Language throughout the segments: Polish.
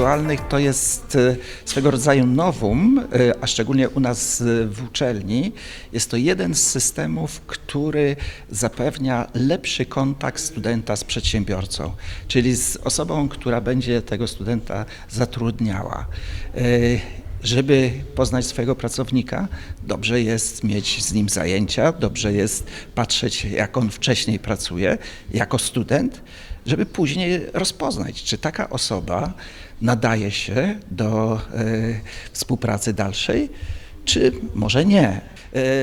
studiów dualnych to jest e, swego rodzaju nowum, e, a szczególnie u nas e, w uczelni. Jest to jeden z systemów, który zapewnia lepszy kontakt studenta z przedsiębiorcą, czyli z osobą, która będzie tego studenta zatrudniała. Żeby poznać swojego pracownika, dobrze jest mieć z nim zajęcia, dobrze jest patrzeć, jak on wcześniej pracuje jako student, żeby później rozpoznać, czy taka osoba nadaje się do e, współpracy dalszej, czy może nie. E,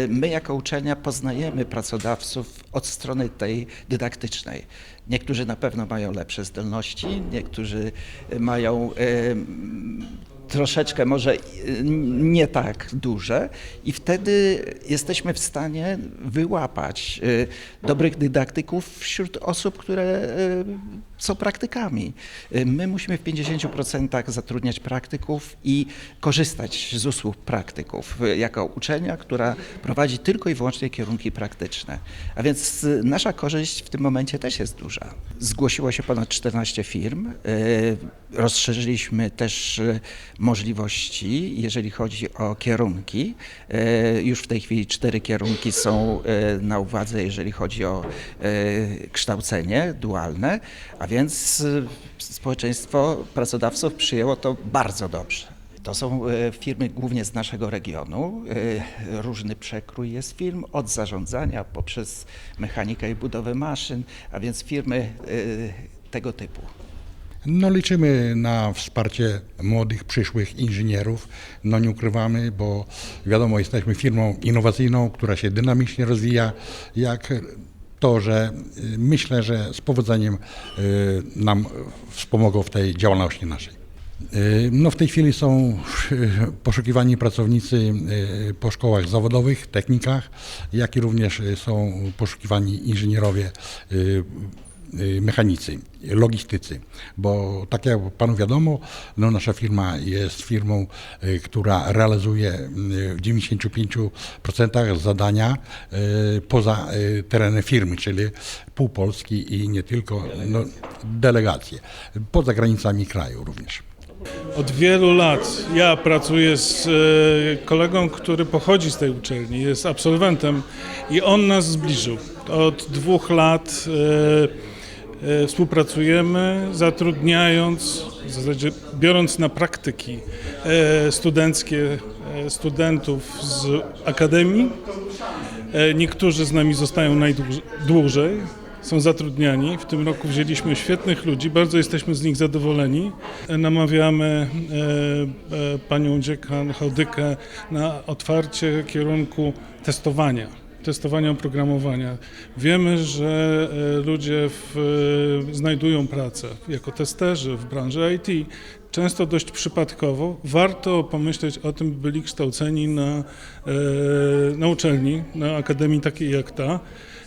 My jako uczelnia poznajemy pracodawców od strony tej dydaktycznej. Niektórzy na pewno mają lepsze zdolności, niektórzy mają e, troszeczkę może y, nie tak duże i wtedy jesteśmy w stanie wyłapać y, dobrych dydaktyków wśród osób, które y, są praktykami. My musimy w 50% zatrudniać praktyków i korzystać z usług praktyków jako uczelnia, która prowadzi tylko i wyłącznie kierunki praktyczne. A więc nasza korzyść w tym momencie też jest duża. Zgłosiło się ponad 14 firm. Rozszerzyliśmy też możliwości, jeżeli chodzi o kierunki. E, Już w tej chwili cztery kierunki są e, na uwadze, jeżeli chodzi o e, kształcenie dualne, a więc społeczeństwo pracodawców przyjęło to bardzo dobrze. To są firmy głównie z naszego regionu. Różny przekrój jest firm, od zarządzania poprzez mechanikę i budowę maszyn, a więc firmy tego typu. No liczymy na wsparcie młodych, przyszłych inżynierów. No nie ukrywamy, bo wiadomo, jesteśmy firmą innowacyjną, która się dynamicznie rozwija, jak to, że y, myślę, że z powodzeniem y, nam wspomogą w tej działalności naszej. Y, No w tej chwili są poszukiwani pracownicy po szkołach zawodowych, technikach, jak i również są poszukiwani inżynierowie mechanicy, logistycy, bo tak jak panu wiadomo, no nasza firma jest firmą, y, która realizuje y, w 95% zadania y, poza y, terenem firmy, czyli pół Polski i nie tylko, no, delegacje, poza granicami kraju również. Od wielu lat ja pracuję z kolegą, który pochodzi z tej uczelni, jest absolwentem i on nas zbliżył. Od dwóch lat współpracujemy, zatrudniając, w zasadzie biorąc na praktyki e, studenckie e, studentów z akademii. E, Niektórzy z nami zostają najdłużej, są zatrudniani. W tym roku wzięliśmy świetnych ludzi, bardzo jesteśmy z nich zadowoleni. E, Namawiamy e, e, panią dziekan Chałdykę na otwarcie kierunku testowania. Testowania oprogramowania. Wiemy, że e, ludzie w, e, znajdują pracę jako testerzy w branży IT, często dość przypadkowo. Warto pomyśleć o tym, by byli kształceni na, e, na uczelni, na akademii takiej jak ta.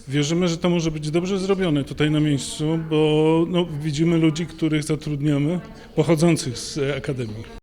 Wierzymy, że to może być dobrze zrobione tutaj na miejscu, bo no, widzimy ludzi, których zatrudniamy, pochodzących z akademii.